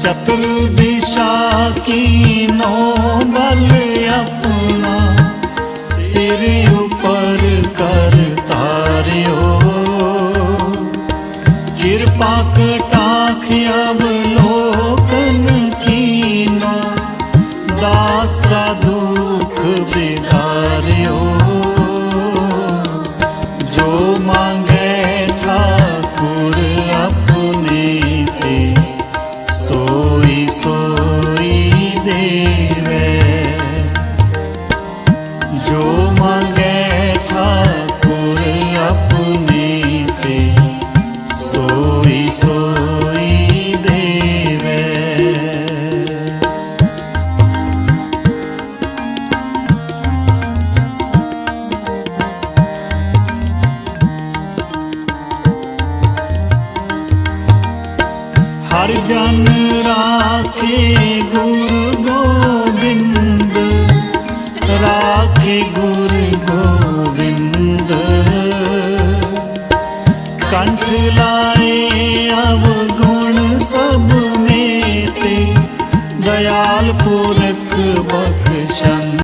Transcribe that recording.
ਚਤੁਰ ਦਿਸ਼ਾ ਕੀ ਨੋ ਬਲ ਆਪਣਾ ਸਿਰ ਉਪਰ ਕਰ ਤਾਰਿਓ ਕਿਰਪਾ ਕਟਾਖ ਅਵਲੋਕਨ ਕੀਨਾ ਦਾਸ ਦਾ ਦੁਖ ਬਿਨਾਰਿਓ ਜੋ ਮੰਗ ਜਨ ਰਾਖੇ ਗੁਰ ਗੋਬਿੰਦ, ਰਾਖੇ ਗੁਰ ਗੋਬਿੰਦ। ਕੰਠ ਲਾਏ ਅਵਗੁਣ ਸਭ ਮੇਟੇ, ਦਇਆਲ ਪੁਰਖ ਬਖਸ਼ਨ